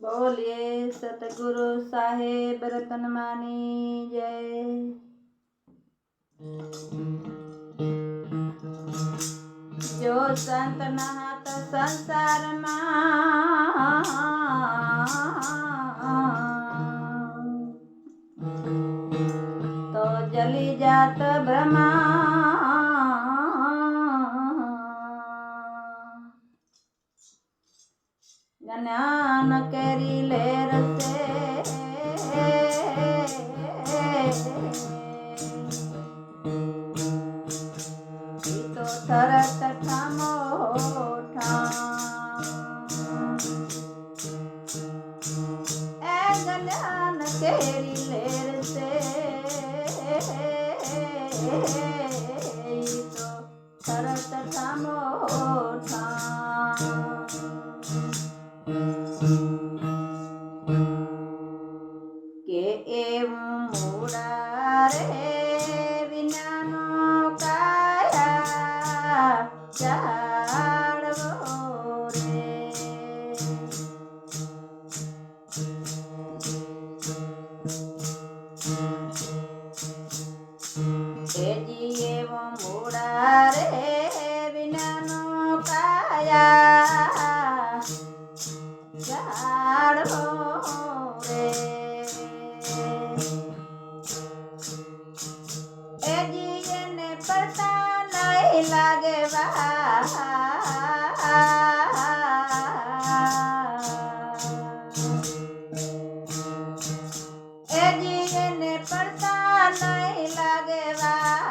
बोलिए सतगुरु साहेब रतन मानी जय। जो संत नहात संसार में तो जली जात ब्रह्मा। જ્ઞાન કેરી લે રસ તારે વિનાનો કાયા જાળવો રે. એજી એવો મોડા રે વિનાનો કાયા જા નહીં લાગેવા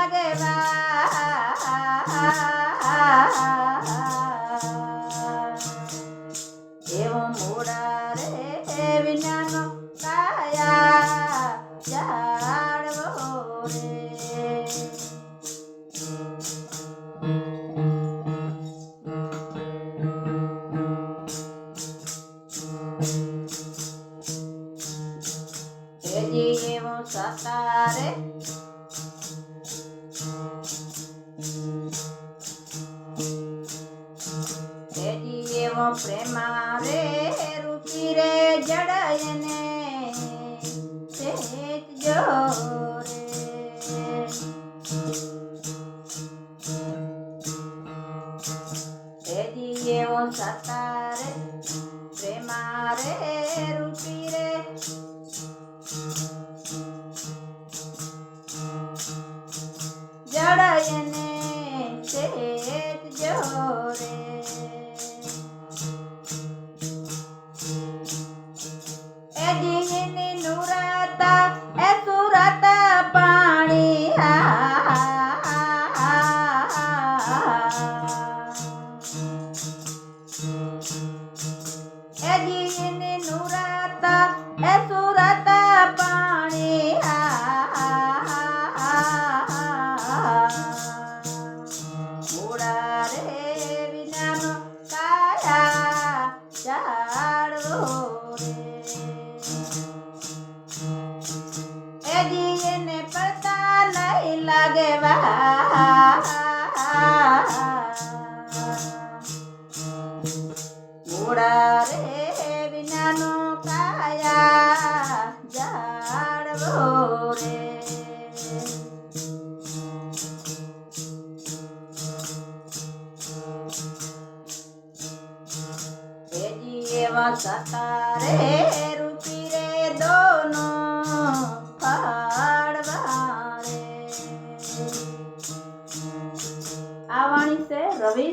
চরে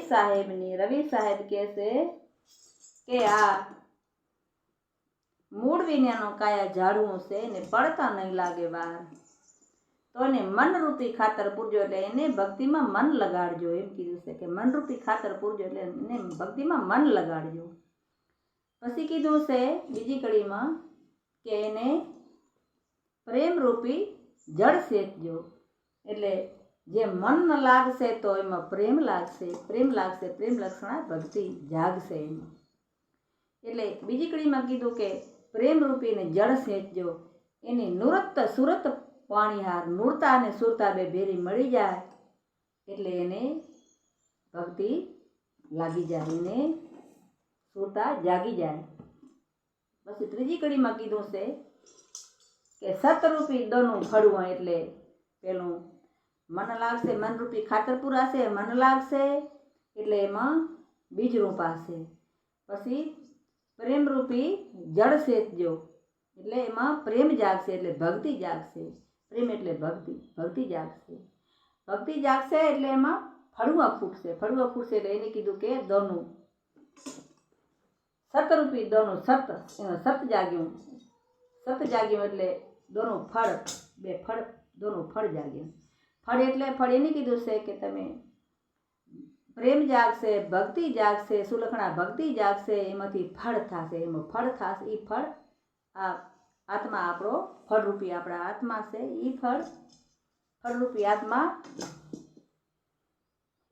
સાહેબની રવિ સાહેબ કહે છે કે આ મૂળ વિનાનો કાયા ઝાડવું છે ને પડતા નહીં લાગે વાર તો એને મનરૂપી ખાતર પૂરજો એટલે એને ભક્તિમાં મન લગાડજો એમ કીધું છે કે મનરૂપી ખાતર પૂરજો એટલે એને ભક્તિમાં મન લગાડજો પછી કીધું છે બીજી કડીમાં કે એને પ્રેમરૂપી જળ સેચજો એટલે જે મન લાગશે તો એમાં પ્રેમ લાગશે પ્રેમ લાગશે, પ્રેમ લક્ષણા ભક્તિ જાગશે એમાં. એટલે બીજી કડીમાં કીધું કે પ્રેમરૂપીને જળ સેચજો, એની નુરત સુરત પાણીહાર, નૂરતા અને સુરતા બે ભેરી મળી જાય, એટલે એને ભક્તિ લાગી જાય, એને સુરતા જાગી જાય. પછી ત્રીજી કડીમાં કીધું છે કે સતરૂપી દનું ફળવું એટલે પેલું મન લાગશે મનરૂપી ખાતર પુરાશે મન લાગશે એટલે એમાં બીજ રોપાશે પછી પ્રેમરૂપી જળ સેચજો એટલે એમાં પ્રેમ જાગશે એટલે ભક્તિ જાગશે પ્રેમ એટલે ભક્તિ ભક્તિ જાગશે ભક્તિ જાગશે એટલે એમાં ફળુઆ ફૂટશે ફળુઆ ફૂટશે એટલે એને કીધું કે દોનું સતરૂપી દોનું સત એમાં સત જાગ્યું સત જાગ્યું એટલે દોનું ફળ બે ફળ દોનું ફળ જાગ્યું ફળ એટલે ફળ એને કીધું છે કે તમે પ્રેમ જાગશે, ભક્તિ જાગશે, સુલખણા ભક્તિ જાગશે, એમાંથી ફળ થશે. એમાં ફળ થશે એ ફળ આ આત્મા આપણો ફળરૂપી આપણા આત્મા છે. એ ફળ, ફળરૂપી આત્મા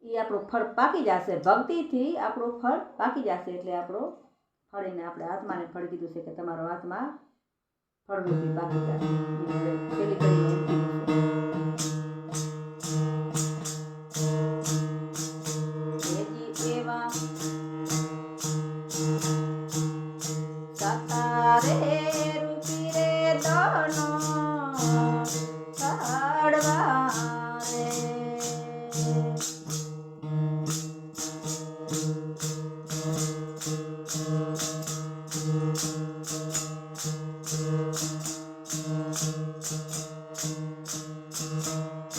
એ આપણું ફળ પાકી જશે. ભક્તિથી આપણું ફળ પાકી જશે એટલે આપણો ફળ એને આપણે આત્માને ફળ કીધું છે કે તમારો આત્મા ફળરૂપી પાકી જશે. સતારે રૂપી રે દોનો કાઢવા રે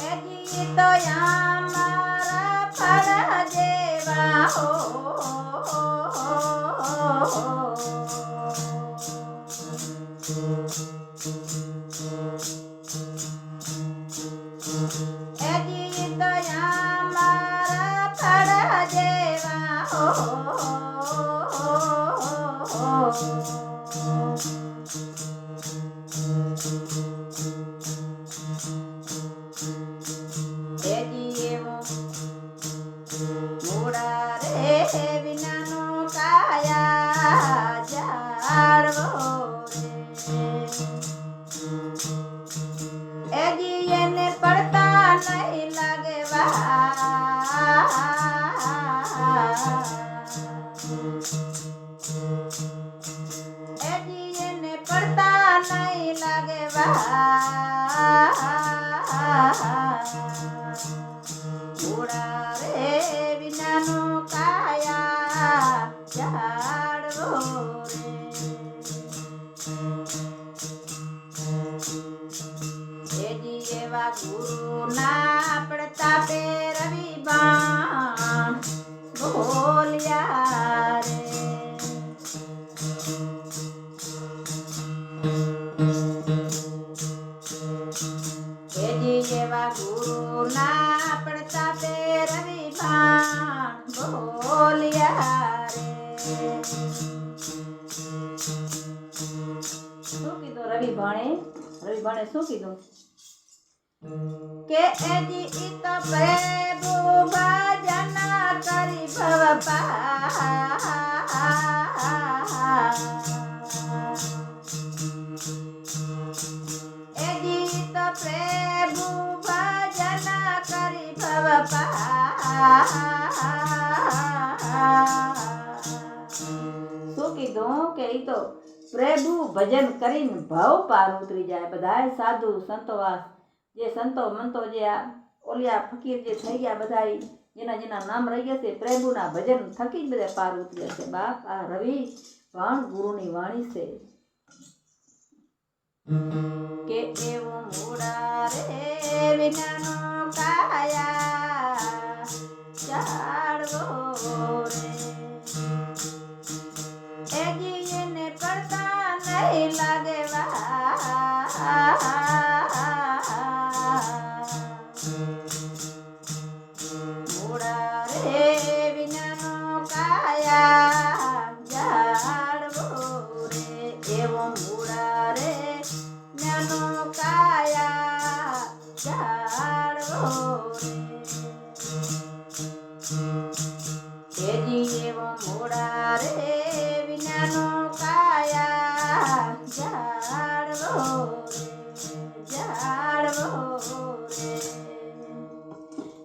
એજી તો અમારા ફળ જેવા હો Thank you. એવા ગુરુના પડતા પે રવિ બાણ બોલ્યા રે શું કીધું? કે એજી ઈ તો ભૂ ભજન કરી ભવ એજી ભજન કરીને ભાવ પાર ઉતરી જાય બધાય સાધુ સંતોવાસ જે સંતો મંતો જે આ ઓલિયા ફકીર જે થઈ ગયા બધા જેના જેના નામ રહી ગયા છે પ્રભુના ભજન થકી જ બધા પાર ઉતર્યા છે બાપ આ રવિ પણ ગુરુની વાણી છે કે એવું મૂડા રે વિનાનો કાયા ચાળવો રે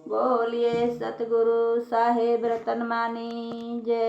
બોલીએ સતગુરુ સાહેબ રતનમાની જય